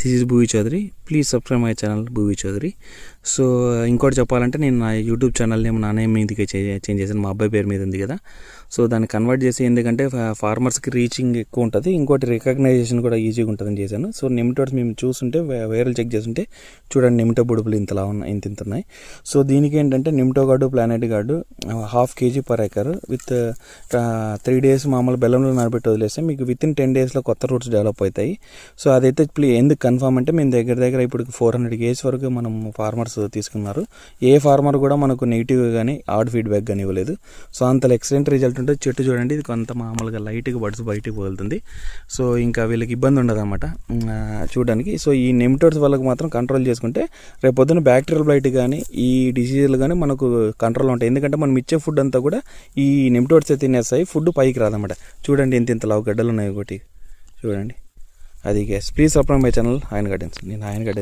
This is Bhuvi Chaudhary please subscribe my channel Bhuvi Chaudhary so ఇంకోటి చెప్పాలంటే నేను నా యూట్యూబ్ ఛానల్ నేమ్ నా నేమ్ మీదకి చేంజ్ చేశాను. మా అబ్బాయి పేరు మీద ఉంది కదా. సో దాన్ని కన్వర్ట్ చేసి ఎందుకంటే ఫార్మర్స్కి రీచింగ్ ఎక్కువ ఉంటుంది. ఇంకోటి రికగ్నైజేషన్ కూడా ఈజీగా ఉంటుందని చేశాను. సో నిమిటోడ్స్ మేము చూస్తుంటే వైరల్ చెక్ చేస్తుంటే చూడండి నిమిటో బుడుపులు ఇంతలా ఉన్నాయి ఇంత ఇంత ఉన్నాయి. సో దీనికి ఏంటంటే నిమిటో guard planet guard half KG per acre with three days మామూలు బెల్లంలో నడిపెట్టి వదిలేస్తే మీకు విత్ ఇన్ టెన్ డేస్లో కొత్త రూట్స్ డెవలప్ అవుతాయి. సో అదైతే ప్లీ ఎందుకు కన్ఫామ్ అంటే మేము దగ్గర దగ్గర ఇప్పుడు ఫోర్ హండ్రెడ్ కేజీ వరకు మనం ఫార్మర్స్ తీసుకున్నారు. ఏ ఫార్మర్ కూడా మనకు నెగిటివ్ కానీ ఆడ్ ఫీడ్బ్యాక్ కానీ ఇవ్వలేదు. సో అంత ఎక్సలెంట్ రిజల్ట్ ఉంటే చెట్టు చూడండి ఇది కొంత మామూలుగా లైట్గా బడ్స్ బయటికి పోతుంది. సో ఇంకా వీళ్ళకి ఇబ్బంది ఉండదు అనమాట చూడడానికి. సో ఈ నెమిటోడ్స్ వాళ్ళకి మాత్రం కంట్రోల్ చేసుకుంటే రేపు పొద్దున్న బ్యాక్టీరియల్ బ్లైట్ కానీ ఈ డిసీజులు కానీ మనకు కంట్రోల్ ఉంటాయి. ఎందుకంటే మనం ఇచ్చే ఫుడ్ అంతా కూడా ఈ నెమిటోడ్స్ తినేస్తాయి ఫుడ్ పైకి రాదన్నమాట. చూడండి ఇంత ఇంత లావు గడ్డలు ఉన్నాయి ఒకటి. చూడండి. అది gas please subscribe my channel ఆయన గార్డెన్స్ నేను ఆయన గార్డెన్స్